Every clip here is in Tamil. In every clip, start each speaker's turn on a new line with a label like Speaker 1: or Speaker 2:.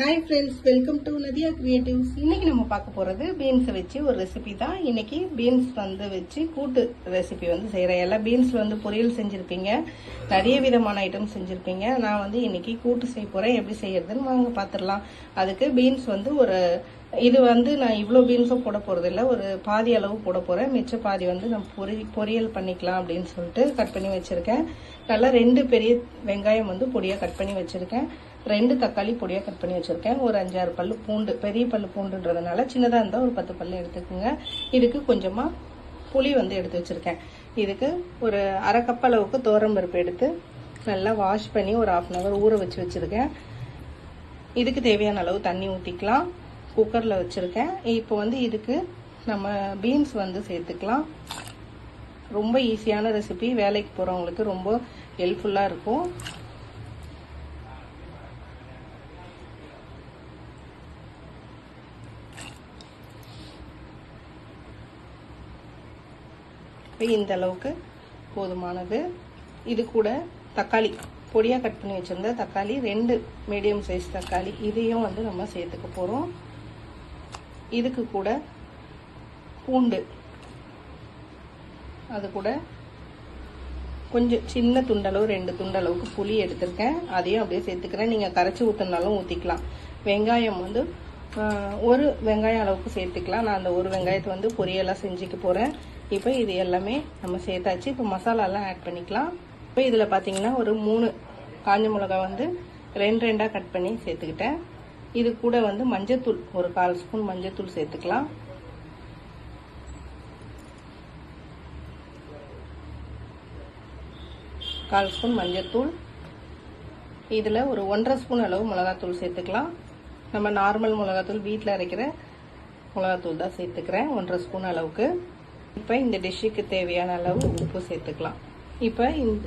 Speaker 1: Hi friends welcome to Nadiya creatives இன்னைக்கு நம்ம பார்க்க போகிறது பீன்ஸை வச்சு ஒரு ரெசிபி தான். இன்னைக்கு பீன்ஸ் வந்து வச்சு கூட்டு ரெசிபி வந்து செய்கிறேன் எல்லாம் பீன்ஸ் வந்து பொரியல் செஞ்சுருப்பீங்க. நிறைய விதமான ஐட்டம் செஞ்சுருப்பீங்க. நான் வந்து இன்னைக்கு கூட்டு செய்ய போகிறேன் எப்படி செய்யறதுன்னு வாங்க பார்த்துடலாம். அதுக்கு பீன்ஸ் வந்து ஒரு இது வந்து நான் இவ்வளோ பீன்ஸும் போட போகிறதில்ல ஒரு பாதி அளவு போட போகிறேன் மிச்ச பாதி வந்து நம்ம பொரி பொரியல் பண்ணிக்கலாம் அப்படின்னு சொல்லிட்டு கட் பண்ணி வச்சுருக்கேன். நல்லா ரெண்டு பெரிய வெங்காயம் வந்து பொடியாக கட் பண்ணி வச்சுருக்கேன். ரெண்டு தக்காளி பொடியாக கட் பண்ணி வச்சுருக்கேன். ஒரு அஞ்சாறு பல் பூண்டு பெரிய பல் பூண்டுன்றதுனால சின்னதாக இருந்தால் ஒரு பத்து பல்லு எடுத்துக்கோங்க. இதுக்கு கொஞ்சமாக புளி வந்து எடுத்து வச்சுருக்கேன். இதுக்கு ஒரு அரை கப் அளவுக்கு பருப்பு எடுத்து நல்லா வாஷ் பண்ணி ஒரு ஆஃப் அன் ஹவர் ஊற வச்சு வச்சுருக்கேன். இதுக்கு தேவையான அளவு தண்ணி ஊற்றிக்கலாம் குக்கரில் வச்சுருக்கேன். இப்போ வந்து இதுக்கு நம்ம பீன்ஸ் வந்து சேர்த்துக்கலாம். ரொம்ப ஈஸியான ரெசிபி. வேலைக்கு போகிறவங்களுக்கு ரொம்ப ஹெல்ப்ஃபுல்லாக இருக்கும். இப்போ இந்த அளவுக்கு போதுமானது. இது கூட தக்காளி. பொடியாக கட் பண்ணி வச்சுருந்த தக்காளி ரெண்டு மீடியம் சைஸ் தக்காளி இதையும் வந்து நம்ம சேர்த்துக்க போகிறோம் இதுக்கு கூட பூண்டு. அது கூட கொஞ்சம் சின்ன துண்டளவு ரெண்டு துண்டளவுக்கு புளி எடுத்திருக்கேன். அதையும் அப்படியே சேர்த்துக்கிறேன். நீங்கள் கரைச்சி ஊற்றினாலும் ஊற்றிக்கலாம் வெங்காயம் வந்து ஒரு வெங்காயம் அளவுக்கு சேர்த்துக்கலாம். நான் அந்த ஒரு வெங்காயத்தை வந்து பொரியலாக செஞ்சுக்க போகிறேன் இப்போ இது எல்லாமே நம்ம சேர்த்தாச்சு. இப்போ மசாலாலாம் ஆட் பண்ணிக்கலாம். இப்போ இதில் பார்த்தீங்கன்னா ஒரு மூணு காஞ்ச மிளகா வந்து ரெண்டு ரெண்டாக கட் பண்ணி சேர்த்துக்கிட்டேன். இது கூட வந்து மஞ்சத்தூள் ஒரு கால் ஸ்பூன் மஞ்சத்தூள் சேர்த்துக்கலாம். கால் ஸ்பூன் மஞ்சத்தூள். இதில் ஒரு ஒன்றரை ஸ்பூன் அளவு மிளகாத்தூள் சேர்த்துக்கலாம். நம்ம நார்மல் மிளகாத்தூள் வீட்டில் அரைக்கிற மிளகாத்தூள் தான் சேர்த்துக்கிறேன் ஒன்றரை ஸ்பூன் அளவுக்கு. இப்போ இந்த டிஷ்ஷுக்கு தேவையான அளவு உப்பு சேர்த்துக்கலாம். இப்போ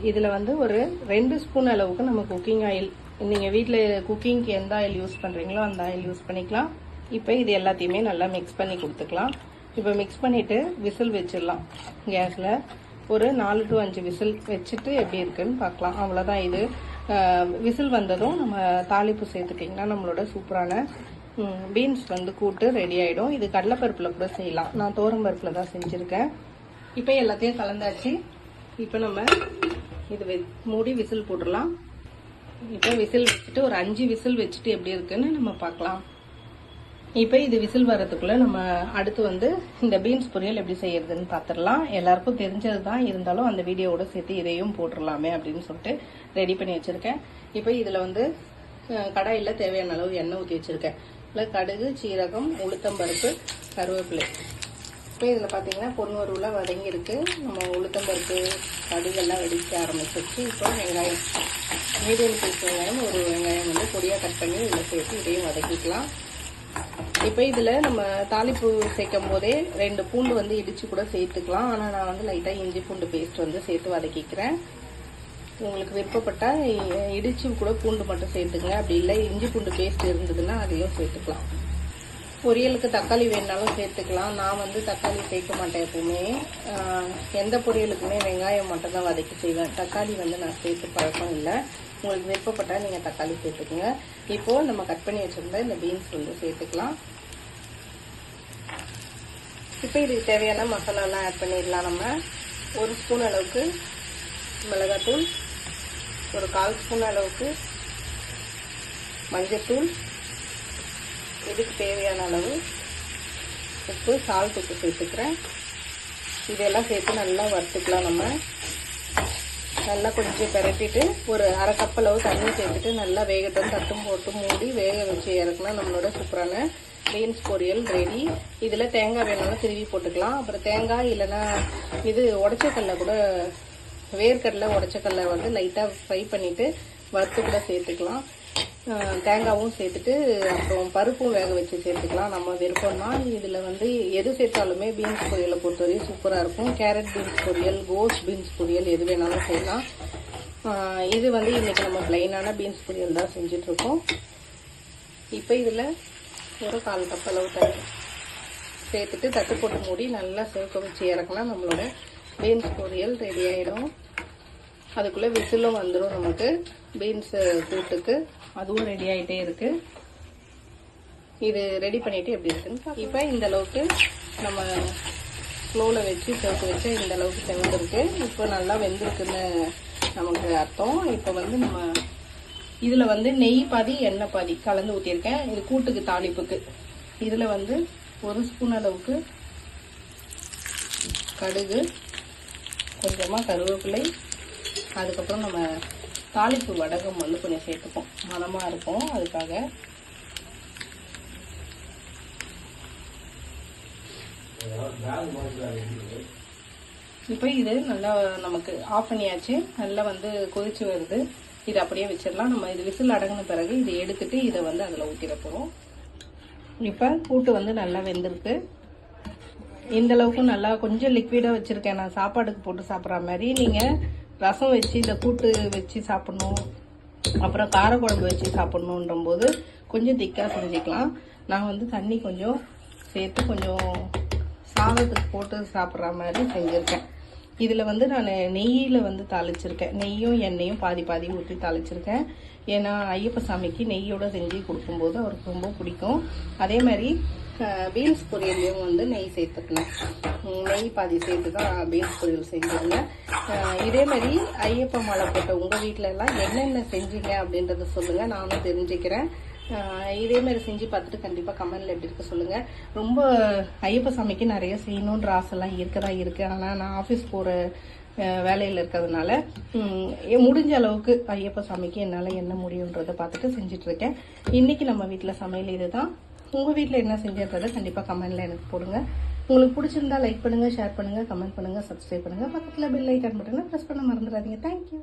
Speaker 1: இதில் வந்து ஒரு ரெண்டு ஸ்பூன் அளவுக்கு நம்ம குக்கிங் ஆயில் நீங்கள் வீட்டில் குக்கிங்க்கு எந்த ஆயில் யூஸ் பண்ணுறீங்களோ அந்த ஆயில் யூஸ் பண்ணிக்கலாம். இப்போ இது எல்லாத்தையுமே நல்லா மிக்ஸ் பண்ணி கொடுத்துக்கலாம். இப்போ மிக்ஸ் பண்ணிவிட்டு விசில் வச்சிடலாம் கேஸில் ஒரு நாலு டு அஞ்சு விசில் வச்சுட்டு எப்படி இருக்குன்னு பார்க்கலாம். அவ்வளோதான் இது. விசில் வந்ததும் நம்ம தாளிப்பு சேர்த்துட்டிங்கன்னா நம்மளோட சூப்பரான பீன்ஸ் வந்து கூட்டு ரெடி ஆகிடும் இது கடலைப்பருப்பில் கூட செய்யலாம். நான் பருப்பில் தான் செஞ்சுருக்கேன். இப்போ எல்லாத்தையும் கலந்தாச்சு. இப்போ நம்ம இது மூடி விசில் போட்டுடலாம். இப்போ விசில் வச்சுட்டு ஒரு அஞ்சு விசில் வச்சுட்டு எப்படி இருக்குன்னு நம்ம பார்க்கலாம். இப்போ இது விசில் வர்றதுக்குள்ளே நம்ம அடுத்து வந்து இந்த பீன்ஸ் பொரியல் எப்படி செய்யறதுன்னு பார்த்துடலாம். எல்லாருக்கும் தெரிஞ்சது தான் இருந்தாலும் அந்த வீடியோவோட சேர்த்து இதையும் போட்டுடலாமே அப்படின்னு சொல்லிட்டு ரெடி பண்ணி வச்சுருக்கேன். இப்போ இதில் வந்து கடாயில் தேவையான அளவு எண்ணெய் ஊற்றி வச்சுருக்கேன். இல்லை கடுகு சீரகம் உளுத்தம்பருப்பு கருவேப்பிலை. இப்போ இதில் பார்த்தீங்கன்னா பொன்வரூவில் வதங்கியிருக்கு. நம்ம உளுத்தம்பருப்பு கடுகெல்லாம் வெடிக்க ஆரம்பிச்சிருச்சு. இப்போ வெங்காயம் மீடியம் சைஸ் வெங்காயம் ஒரு வெங்காயம் வந்து பொடியாக கட் பண்ணி இதில் சேர்த்து இதையும் வதக்கிக்கலாம். இப்போ இதில் நம்ம தாளிப்பு சேர்க்கும் போதே ரெண்டு பூண்டு வந்து இடித்து கூட சேர்த்துக்கலாம். ஆனால் நான் வந்து லைட்டாக இஞ்சி பூண்டு பேஸ்ட் வந்து சேர்த்து வதக்கிக்கிறேன். உங்களுக்கு விருப்பப்பட்டால் இடித்து கூட பூண்டு மட்டும் சேர்த்துக்கங்க. அப்படி இல்லை இஞ்சி பூண்டு பேஸ்ட் இருந்ததுன்னா அதையும் சேர்த்துக்கலாம். பொரியலுக்கு தக்காளி வேணாலும் சேர்த்துக்கலாம். நான் வந்து தக்காளி சேர்க்க மாட்டேன் எப்பவுமே. எந்த பொரியலுக்குமே வெங்காயம் மட்டும் தான் வதக்கி செய்வேன். தக்காளி வந்து நான் சேர்த்து பழக்கம் இல்லை. உங்களுக்கு விருப்பப்பட்டால் நீங்கள் தக்காளி சேர்த்துக்கோங்க. இப்போது நம்ம கட் பண்ணி வச்சுருந்த இந்த பீன்ஸ் வந்து சேர்த்துக்கலாம். இப்போ இதுக்கு தேவையான மசாலாலாம் ஆட் பண்ணிடலாம் நம்ம. ஒரு ஸ்பூன் அளவுக்கு மிளகாத்தூள் ஒரு கால் ஸ்பூன் அளவுக்கு மஞ்சத்தூள் இதுக்கு தேவையான அளவு? உப்பு சால்ட் உப்பு சேர்த்துக்கிறேன். இதெல்லாம் சேர்த்து நல்லா வறுத்துக்கலாம் நம்ம. நல்லா கொஞ்சம் பரட்டிட்டு ஒரு அரை கப் அளவு தண்ணி சேர்த்துட்டு நல்லா வேகட்டும் தட்டும் போட்டு மூடி வேக வச்சு இறக்குனா நம்மளோட சூப்பரான பீன்ஸ் பொரியல் ரெடி இதில் தேங்காய் வேணாலும் திருவி போட்டுக்கலாம். அப்புறம் தேங்காய் இல்லைன்னா இது உடச்சக்கல்ல கூட வேர்க்கடலை உடச்சக்கல்ல வந்து லைட்டாக ஃப்ரை பண்ணிவிட்டு வறுத்து கூட சேர்த்துக்கலாம். தேங்காவும் சேர்த்துட்டு அப்புறம் பருப்பும் வேக வச்சு சேர்த்துக்கலாம். நம்ம விருப்பம்னா இதில் வந்து எது சேர்த்தாலுமே பீன்ஸ் பொரியலை பொறுத்தவரையும் சூப்பராக இருக்கும். கேரட் பீன்ஸ் பொரியல் கோஸ் பீன்ஸ் பொரியல் எது வேணாலும் செய்யலாம். இது வந்து இன்றைக்கி நம்ம பிளைனான பீன்ஸ் பொரியல் தான் செஞ்சிட்ருக்கோம். இப்போ இதில் ஒரு கால் கப் அளவு தண்ணி சேர்த்துட்டு தட்டு போட்டு மூடி நல்லா சேர்க்க வச்சு இறக்கலாம் நம்மளோட பீன்ஸ் பொரியல் ரெடி ஆகிடும் அதுக்குள்ளே விசிலும் வந்துடும் நமக்கு. பீன்ஸு கூட்டுக்கு. அதுவும் ரெடி ஆகிட்டே இருக்குது இது ரெடி பண்ணிட்டு எப்படி இருக்குன்னு இப்போ இந்த அளவுக்கு நம்ம ஸ்லோவில் வச்சு சிவப்பு வச்சு இந்த அளவுக்கு செவந்திருக்கு இப்போ நல்லா வெந்திருக்குன்னு நமக்கு அர்த்தம். இப்போ வந்து நம்ம இதில் வந்து நெய் பாதி எண்ணெய் பாதி கலந்து ஊற்றியிருக்கேன் இது கூட்டுக்கு தாளிப்புக்கு. இதில் வந்து ஒரு ஸ்பூன் அளவுக்கு கடுகு கொஞ்சமாக கருவேப்பிலை அதுக்கப்புறம் நம்ம தாளிப்பு வடகம் வந்து கொஞ்சம் சேர்த்துப்போம். மனமாக இருக்கும். அதுக்காக இப்போ இது நல்லா நமக்கு ஆஃப் பண்ணியாச்சு. நல்லா வந்து கொதிச்சு வருது. இது அப்படியே வச்சிடலாம். நம்ம இது விசில் அடங்கின பிறகு இதை எடுத்துட்டு இதை வந்து அதில் ஊற்றிட போகிறோம் இப்போ கூட்டு வந்து நல்லா வெந்திருக்கு. இந்த அளவுக்கு நல்லா கொஞ்சம் லிக்விடாக வச்சுருக்கேன். நான் சாப்பாடுக்கு போட்டு சாப்பிட்ற மாதிரி. நீங்கள் ரசம் வச்சு இந்த கூட்டு வச்சு சாப்பிட்ணும். அப்புறம் காரக்குழம்பு வச்சு சாப்பிட்ணுன்ற போது கொஞ்சம் திக்காக செஞ்சுக்கலாம். நான் வந்து தண்ணி கொஞ்சம் சேர்த்து கொஞ்சம் சாதத்துக்கு போட்டு சாப்பிட்ற மாதிரி செஞ்சுருக்கேன். இதில் வந்து நான் நெய்யில் வந்து தாளிச்சிருக்கேன். நெய்யும் எண்ணெயும் பாதி பாதி ஊற்றி தாளிச்சிருக்கேன். ஏன்னா ஐயப்ப சாமிக்கு நெய்யோடு செஞ்சு கொடுக்கும்போது அவருக்கு ரொம்ப பிடிக்கும். அதே மாதிரி பீன்ஸ் பொரியலையும் வந்து நெய் சேர்த்துக்கணும். நெய் பாதி சேர்த்து தான் பீன்ஸ் பொரியல் செஞ்சுருந்தேன். இதே மாதிரி ஐயப்ப மாலை போட்ட உங்கள் வீட்டிலலாம் என்னென்ன செஞ்சீங்க அப்படின்றத சொல்லுங்கள் நானும் தெரிஞ்சுக்கிறேன். இதே மாதிரி செஞ்சு பார்த்துட்டு கண்டிப்பாக கமெண்டில் எப்படி இருக்க சொல்லுங்கள் ரொம்ப ஐயப்ப சாமிக்கு நிறைய செய்யணுன்ற ஆசைலாம் இருக்க தான் இருக்குது ஆனால் நான் ஆஃபீஸ் போகிற வேலையில் இருக்கிறதுனால முடிஞ்ச அளவுக்கு ஐயப்ப சாமிக்கு என்னால் என்ன முடியுன்றதை பார்த்துட்டு செஞ்சிட்ருக்கேன் இன்றைக்கி நம்ம வீட்டில் சமையல் இது தான் உங்கள் வீட்டில் என்ன செஞ்சிருக்கிறத கண்டிப்பாக கமெண்டில் எனக்கு போடுங்க. உங்களுக்கு பிடிச்சிருந்தா லைக் பண்ணுங்கள் ஷேர் பண்ணுங்கள் கமெண்ட் பண்ணுங்கள் சப்ஸ்கிரைப் பண்ணுங்கள் பக்கத்தில் பெல் ஐக்கான் பட்டனை ப்ரெஸ் பண்ண மறந்துடாதீங்க. தேங்க்யூ